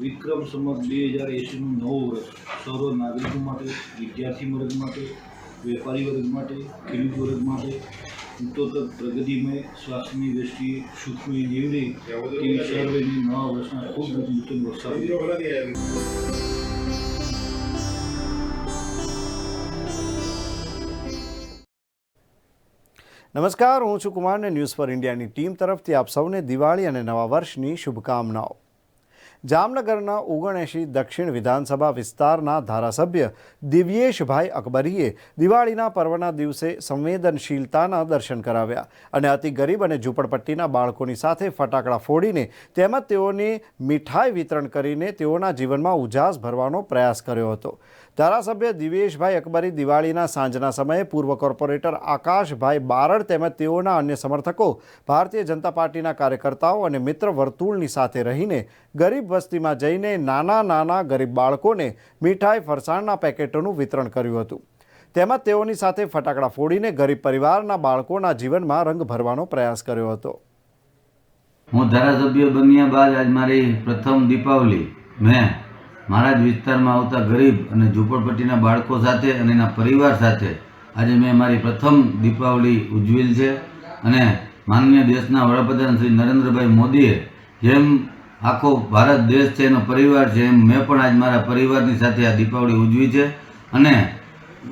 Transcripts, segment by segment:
વિક્રમ સંમત બે હજાર એંશીનું નવું વર્ષ સર્વ નાગરિકો માટે, વિદ્યાર્થી વર્ગ માટે, વેપારી વર્ગ માટે, ખેડૂત વર્ગ માટે ઉત્તોત્તર પ્રગતિમય, સ્વાસ્થ્યની દ્રષ્ટિએ સુખમય નીવડે તેવી સર્વેની નવા વર્ષના ખૂબ નૂતન વરસાદ નમસ્કાર, હું છું કુમારને ન્યૂઝ ફોર ઇન્ડિયાની ટીમ તરફથી આપ સૌને દિવાળી અને નવા વર્ષની શુભકામનાઓ. જામનગરના ઓગણએંશી દક્ષિણ વિધાનસભા વિસ્તારના ધારાસભ્ય દિવ્યેશભાઈ અકબરીએ દિવાળીના પર્વના દિવસે સંવેદનશીલતાના દર્શન કરાવ્યા અને અતિ ગરીબ અને ઝૂંપડપટ્ટીના બાળકોની સાથે ફટાકડા ફોડીને તેમજ તેઓને મીઠાઈ વિતરણ કરીને તેઓના જીવનમાં ઉજાસ ભરવાનો પ્રયાસ કર્યો હતો. ધારાસભ્ય દિવેશભાઈ અકબરી દિવાળીના સાંજના સમયે પૂર્વ કોર્પોરેટર આકાશભાઈ બારડ તેમજ તેઓના અન્ય સમર્થકો, ભારતીય જનતા પાર્ટીના કાર્યકર્તાઓ અને મિત્ર વર્તુળની સાથે રહીને ગરીબ વસ્તીમાં જઈને નાના નાના ગરીબ બાળકોને મીઠાઈ ફરસાણના પેકેટોનું વિતરણ કર્યું હતું. તેમાં તેઓની સાથે ફટાકડા ફોડીને ગરીબ પરિવારના બાળકોના જીવનમાં રંગ ભરવાનો પ્રયાસ કર્યો હતો. હું ધારાસભ્ય બન્યા બાદ આજ મારી પ્રથમ દીપાવલી. મેં મારા જ વિસ્તારમાં આવતા ગરીબ અને ઝૂંપડપટ્ટીના બાળકો સાથે અને એના પરિવાર સાથે આજે મેં મારી પ્રથમ દીપાવલી ઉજવેલ છે. અને માનનીય દેશના વડાપ્રધાન શ્રી નરેન્દ્રભાઈ મોદીએ જેમ આખો ભારત દેશ છે, એનો પરિવાર છે, એમ મેં પણ આજ મારા પરિવારની સાથે આ દીપાવળી ઉજવી છે. અને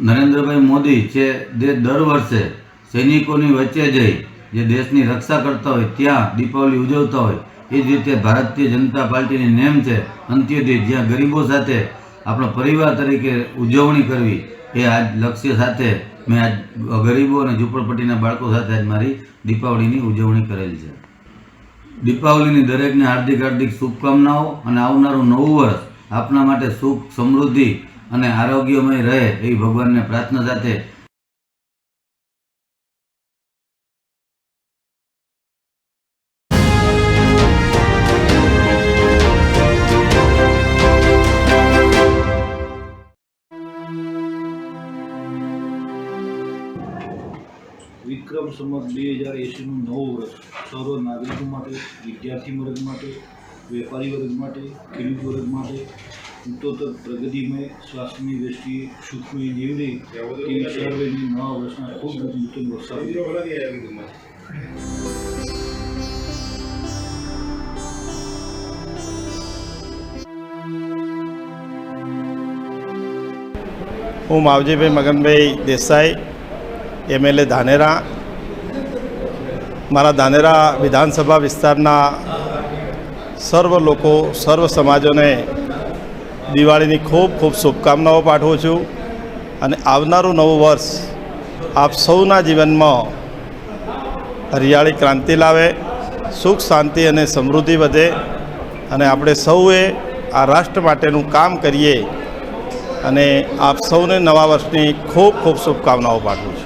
નરેન્દ્રભાઈ મોદી છે, જે દર વર્ષે સૈનિકોની વચ્ચે જઈ, જે દેશની રક્ષા કરતા હોય, ત્યાં દીપાવલી ઉજવતા હોય, એ જ રીતે ભારતીય જનતા પાર્ટીની નેમ છે, અંત્યોદય, જ્યાં ગરીબો સાથે આપણો પરિવાર તરીકે ઉજવણી કરવી, એ આજ લક્ષ્ય સાથે મેં આજ ગરીબો અને ઝૂંપડપટ્ટીના બાળકો સાથે આજ મારી દીપાવલીની ઉજવણી કરેલ છે. દીપાવલીની દરેકને હાર્દિક હાર્દિક શુભકામનાઓ અને આવનારું નવું વર્ષ આપના માટે સુખ, સમૃદ્ધિ અને આરોગ્યમય રહે એવી ભગવાનને પ્રાર્થના સાથે વિક્રમ સંમત બે હજાર એંશીનું નવું વર્ષ સર્વ નાગરિકો માટે, વિદ્યાર્થી વર્ગ માટે, વેપારી વર્ગ માટે, ખેડૂત વર્ગ માટે ઉત્તરોત્તર પ્રગતિમય સ્વાસ્થ્યની દ્રષ્ટિએ સુખમય નીવડે તેવી સર્વેની નવા વર્ષના ખૂબ નૂતન વરસાદ હું માવજીભાઈ મગનભાઈ દેસાઈ એમએલએ ધાનેરા. મારા ધાનેરા વિધાનસભા વિસ્તારના સર્વ લોકો, સર્વ સમાજોને દિવાળીની ખૂબ ખૂબ શુભકામનાઓ પાઠવું છું. અને આવનારું નવું વર્ષ આપ સૌના જીવનમાં હરિયાળી ક્રાંતિ લાવે, સુખ, શાંતિ અને સમૃદ્ધિ વધે. અને આપણે સૌએ આ રાષ્ટ્ર માટેનું કામ કરીએ. અને આપ સૌને નવા વર્ષની ખૂબ ખૂબ શુભકામનાઓ પાઠવું છું.